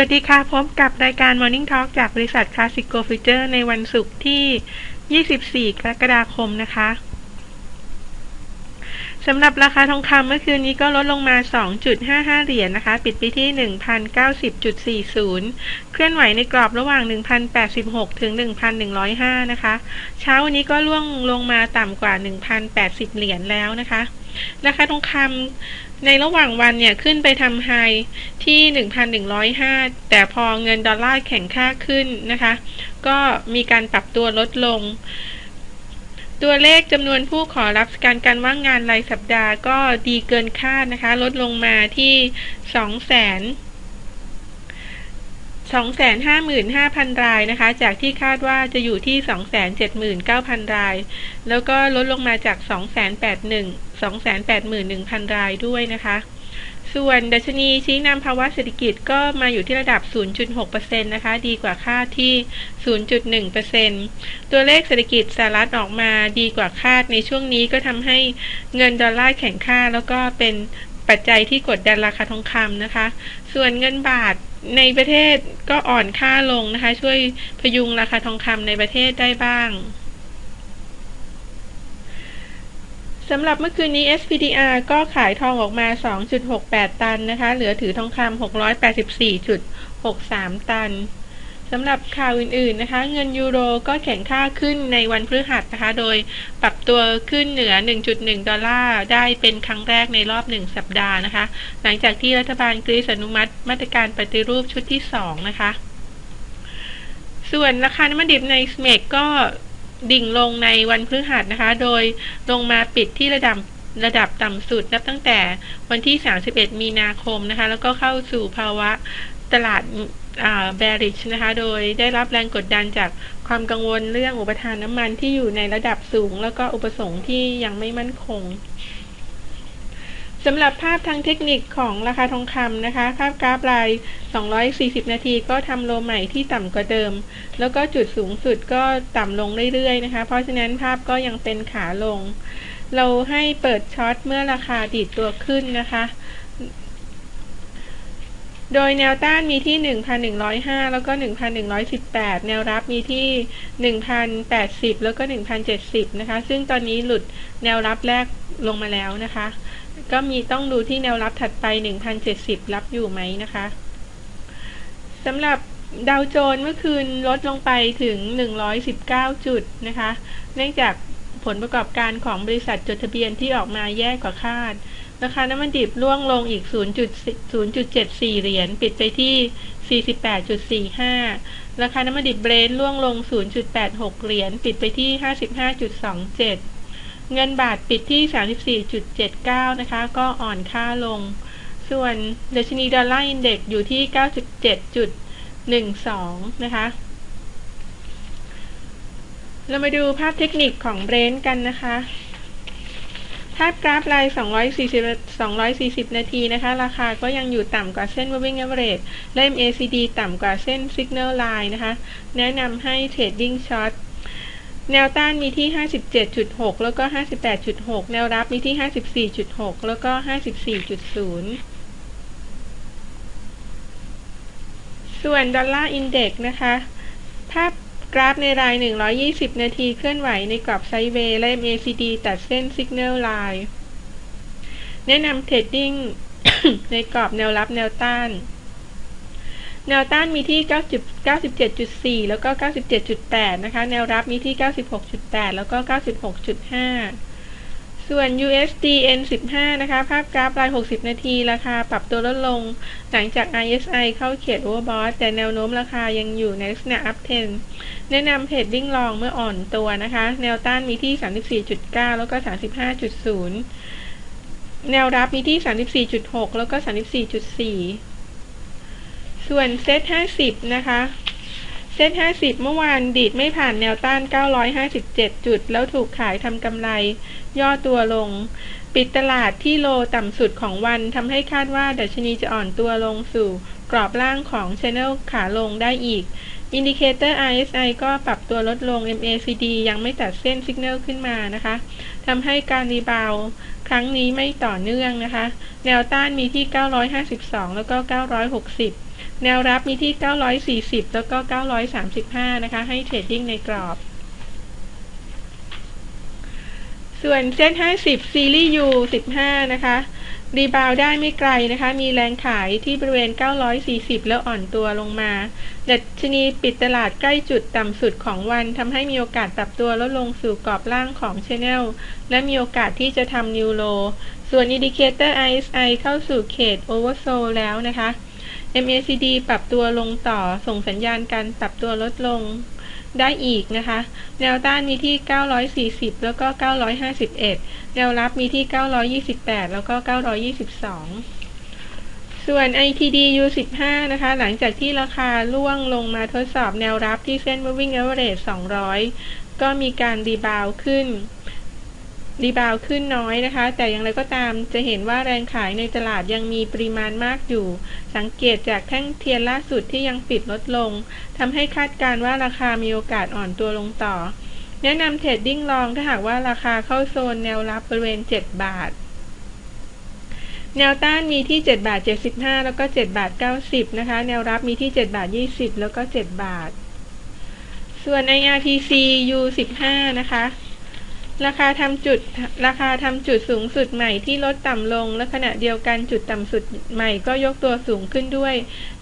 วัสดีค่ะ พบกับรายการ Morning Talk จากบริษัท Classic Go Future ในวันศุกร์ที่ 24 กรกฎาคมนะคะสำหรับราคาทองคำเมื่อคืนนี้ก็ลดลงมา 2.55 เหรียญนนะคะ ปิดไปที่ 1,090.40 เคลื่อนไหวในกรอบระหว่าง 1,086 ถึง 1,105 นะคะ เช้าวันนี้ก็ล่วงลงมาต่ำกว่า 1,080 เหรียญแล้วนะคะ ราคาทองคำ ในระหว่างวันเนี่ยขึ้นไปทำไฮที่ 1,105 แต่พอเงินดอลลาร์แข็งค่าขึ้นนะคะ ก็มีการปรับตัวลดลง ตัวเลขจำนวนผู้ขอรับการการว่างงานรายสัปดาห์ก็ดีเกินคาดนะคะ ลดลงมาที่สองแส นสองแสนห้าหมื่นห้าพันรายนะคะ จากที่คาดว่าจะอยู่ที่สองแสนเจ็ดหมื่นเก้าพันราย แล้วก็ลดลงมาจากสองแสนแปดหนึ่งสองแสนแปดหมื่นหนึ่งพันรายด้วยนะคะ ส่วนดัชนีชี้นำภาวะเศรษฐกิจก็มาอยู่ที่ระดับ 0.6%นะคะ ดีกว่าคาดที่ 0.1%ตัวเลขเศรษฐกิจสหรัฐออกมาดีกว่าคาดในช่วงนี้ก็ทำให้เงินดอลลาร์แข็งค่าแล้วก็เป็นปัจจัยที่กดดันราคาทองคำนะคะ ส่วนเงินบาท ในประเทศก็อ่อนค่าลงนะคะ ช่วยพยุงราคาทองคำในประเทศได้บ้างสำหรับเมื่อคืนนี้ SPDR ก็ขายทองออกมา 2.68 ตันนะคะ เหลือถือทองคำ684.63 ตัน สำหรับข่าวอื่นๆนะคะ เงินยูโรก็แข็งค่าขึ้นในวันพฤหัสนะคะ โดยปรับตัวขึ้นเหนือ 1.1 ดอลลาร์ได้เป็นครั้งแรกในรอบ 1 สัปดาห์นะคะ หลังจากที่รัฐบาลกรีซอนุมัติ มาตรการปฏิรูปชุดที่ 2 นะคะ ส่วนราคาน้ำมันดิบในสเมกก็ดิ่งลงในวันพฤหัสนะคะ โดยลงมาปิดที่ระดับระดับต่ำสุดนับตั้งแต่วันที่ 31 มีนาคมนะคะ แล้วก็เข้าสู่ภาวะตลาด แบริชนะคะ โดยได้รับแรงกดดันจากความกังวลเรื่องอุปทานน้ำมันที่อยู่ในระดับสูง แล้วก็อุปสงค์ที่ยังไม่มั่นคงสำหรับภาพทางเทคนิคของราคาทองคำนะคะ ภาพกราฟราย 240 นาทีก็ทำโลใหม่ที่ต่ำกว่าเดิม แล้วก็จุดสูงสุดก็ต่ำลงเรื่อยๆนะคะ เพราะฉะนั้นภาพก็ยังเป็นขาลง เราให้เปิดช็อตเมื่อราคาดีดตัวขึ้นนะคะ โดยแนวต้านมีที่ 1,105 แล้วก็ 1,118 แนวรับมีที่ 1,080 แล้วก็ 1,070 นะคะ ซึ่งตอนนี้หลุดแนวรับแรกลงมาแล้วนะคะ ก็มีต้องดูที่แนวรับถัดไป 1,070 รับอยู่ไหมนะคะ สำหรับดาวโจนส์เมื่อคืนลดลงไปถึง 119 จุดนะคะ เนื่องจากผลประกอบการของบริษัทจดทะเบียนที่ออกมาแย่กว่าคาด ราคาน้ำมันดิบร่วงลงอีก0.74 เหรียญ ปิดไปที่ 48.45 ราคาน้ำมันดิบเบรนท์ร่วงลง 0.86 เหรียญ ปิดไปที่ 55.27 เงินบาทปิดที่ 34.79 นะคะ ก็อ่อนค่าลง ส่วนดัชนีดอลลาร์อินเด็กซ์อยู่ที่ 97.12 นะคะ เรามาดูภาพเทคนิคของเบรนท์กันนะคะ ภาพกราฟลาย 240 240 นาทีนะคะ ราคาก็ยังอยู่ต่ำกว่าเส้น moving average และ MACD ต่ำกว่าเส้น signal line นะคะ แนะนำให้ trading short แนวต้านมีที่ 57.6 แล้วก็ 58.6 แนวรับมีที่ 54.6 แล้วก็ 54.0 ส่วนดอลลาร์อินเด็กซ์นะคะ ภาพ กราฟในราย 120 นาทีเคลื่อนไหวในกรอบไซด์เวย์และ MACD ตัดเส้น Signal Line แนะนำเทรดดิ้งในกรอบแนวรับแนวต้าน แนวต้านมีที่ 97.4 แล้วก็ 97.8 นะคะ แนวรับมีที่ 96.8 แล้วก็ 96.5 ส่วน USD N15 นะคะ ภาพกราฟราย 60 นาที ราคาปรับตัวลดลง หลังจาก RSI เข้าเขต Overbought แต่แนวโน้มราคายังอยู่ในลักษณะ Up Trend แนะนำเทรดดิ้งลองเมื่ออ่อนตัวนะคะ แนวต้านมีที่ 34.9 แล้วก็ 35.0 แนวรับมีที่ 34.6 แล้วก็ 34.4 ส่วนเซต50 นะคะ เซต50 เมื่อวานดีดไม่ผ่านแนวต้าน 957 จุด แล้วถูกขายทำกำไร ย่อตัวลง ปิดตลาดที่โลต่ำสุดของวันทำให้คาดว่าดัชนีจะอ่อนตัวลงสู่กรอบล่างของ Channel ขาลงได้อีก อินดิเคเตอร์ RSI ก็ปรับตัวลดลง MACD ยังไม่ตัดเส้นสัญญาณขึ้นมานะคะทำให้การรีบาวครั้งนี้ไม่ต่อเนื่องนะคะ แนวต้านมีที่ 952 แล้วก็ 960 แนวรับมีที่ 940 แล้วก็ 935 นะคะ ให้เทรดดิ้งในกรอบ ส่วนเซ็ต50 ซีรีส์ U 15 นะคะ รีบาวได้ไม่ไกลนะคะ มีแรงขายที่บริเวณ 940 แล้วอ่อนตัวลงมา ดัชนีปิดตลาดใกล้จุดต่ำสุดของวันทำให้มีโอกาสปรับตัวลดลงสู่กรอบล่างของ Channel และมีโอกาสที่จะทำนิวโล ส่วนอินดิเคเตอร์ RSI เข้าสู่เขต Oversold แล้วนะคะ MACD ปรับตัวลงต่อส่งสัญญาณการปรับตัวลดลงได้อีกนะคะ แนวต้านมีที่ 940 แล้วก็ 951 แนวรับมีที่ 928 แล้วก็ 922 ส่วน ITD U15 นะคะ หลังจากที่ราคาล่วงลงมาทดสอบแนวรับที่เส้น Moving Average 200 ก็มีการรีบาวขึ้น รีบาวขึ้นน้อยนะคะ แต่อย่างไรก็ตามจะเห็นว่าแรงขายในตลาดยังมีปริมาณมากอยู่ สังเกตจากแท่งเทียนล่าสุดที่ยังปิดลดลงทำให้คาดการว่าราคามีโอกาสอ่อนตัวลงต่อ แนะนำเทรดดิ้งลองถ้าหากว่าราคาเข้าโซนแนวรับบริเวณ 7 บาทแนวต้านมีที่7บาท75 แล้วก็7บาท90 นะคะ แนวรับมีที่7บาท20 แล้วก็ 7 บาท ส่วน IRPC U15 นะคะ ราคาทำจุดราคาทำจุดสูงสุดใหม่ที่ลดต่ำลง และขณะเดียวกันจุดต่ำสุดใหม่ก็ยกตัวสูงขึ้นด้วย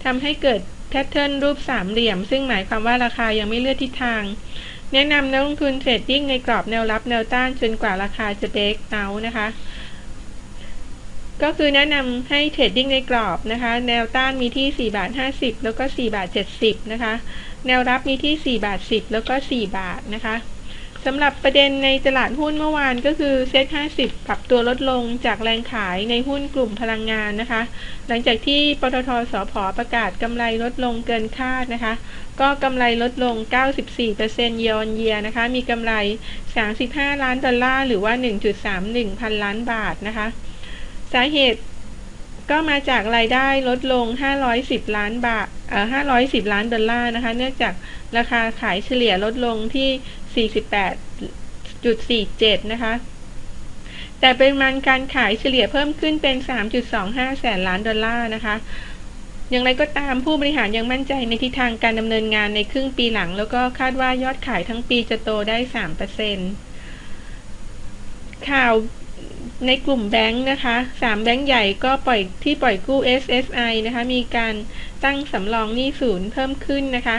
ทำให้เกิดแพทเทิร์นรูปสามเหลี่ยม ซึ่งหมายความว่าราคายังไม่เลือนทิศทาง แนะนำนักลงทุนเทรดดิ้งในกรอบแนวรับแนวต้านจนกว่าราคาจะเบรกเอานะคะ ก็คือแนะนำให้เทรดดิ้งในกรอบนะคะ แนวต้านมีที่4บาท50 แล้วก็4บาท70นะคะ แนวรับมีที่4บาท10 แล้วก็4บาทนะคะ สำหรับประเด็นในตลาดหุ้นเมื่อวานก็คือเซ็ต50 ปรับตัวลดลงจากแรงขายในหุ้นกลุ่มพลังงานนะคะ หลังจากที่ปตทสพประกาศกำไรลดลงเกินคาดนะคะ ก็กำไรลดลง 94%เยอนเยียนะคะ มีกำไร 35 ล้านดอลลาร์หรือว่า 1.31 พันล้านบาทนะคะ สาเหตุก็มาจากรายได้ลดลง 510 ล้านบาท เอ่อ 510 ล้านดอลลาร์นะคะ เนื่องจากราคาขายเฉลี่ยลดลงที่ 48.47 นะคะ แต่เปริมาณการขายเฉลี่ยเพิ่มขึ้นเป็น 3.25 แสนล้านดอลลาร์นะคะ อย่างไรก็ตามผู้บริหารยังมั่นใจในทิศทางการดำเนินงานในครึ่งปีหลัง แล้วก็คาดว่ายอดขายทั้งปีจะโตได้ 3%ข่าวในกลุ่มแบงค์นะคะสามแบงค์ใหญ่ก็ปล่อยที่ปล่อยกู้ SSI นะคะ มีการตั้งสำรองหนี้ศูนย์เพิ่มขึ้นนะคะ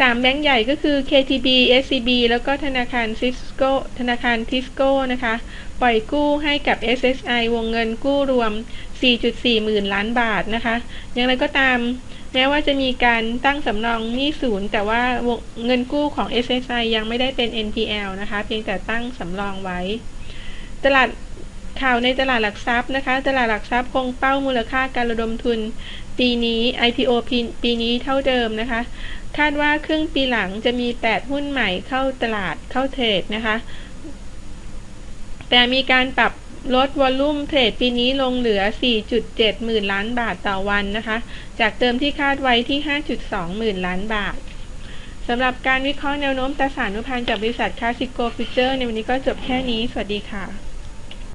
สามแบงก์ใหญ่ก็คือ KTB SCB แล้วก็ธนาคารซิสโกธนาคารทิสโก้นะคะ ปล่อยกู้ให้กับ SSI วงเงินกู้รวม 4.4 หมื่นล้านบาทนะคะ อย่างไรก็ตามแม้ว่าจะมีการตั้งสำรองหนี้ศูนย์ แต่ว่าเงินกู้ของ SSI ยังไม่ได้เป็น NPL นะคะ เพียงแต่ตั้งสำรองไว้ ตลาดข่าวในตลาดหลักทรัพย์นะคะ ตลาดหลักทรัพย์คงเป้ามูลค่าการระดมทุน ปีนี้ IPO ปีนี้เท่าเดิมนะคะ คาดว่าครึ่งปีหลังจะมี 8 หุ้นใหม่เข้าตลาดเข้าเทรดนะคะ แต่มีการปรับลดวอลลุ่มเทรดปีนี้ลงเหลือ 4.7 หมื่นล้านบาทต่อวันนะคะ จากเติมที่คาดไว้ที่ 5.2 หมื่นล้านบาทสำหรับการวิเคราะห์แนวโน้มตราสารนุพันธ์จากบริษัทคาสิโกฟิเจอร์ในวันนี้ก็จบแค่นี้ สวัสดีค่ะ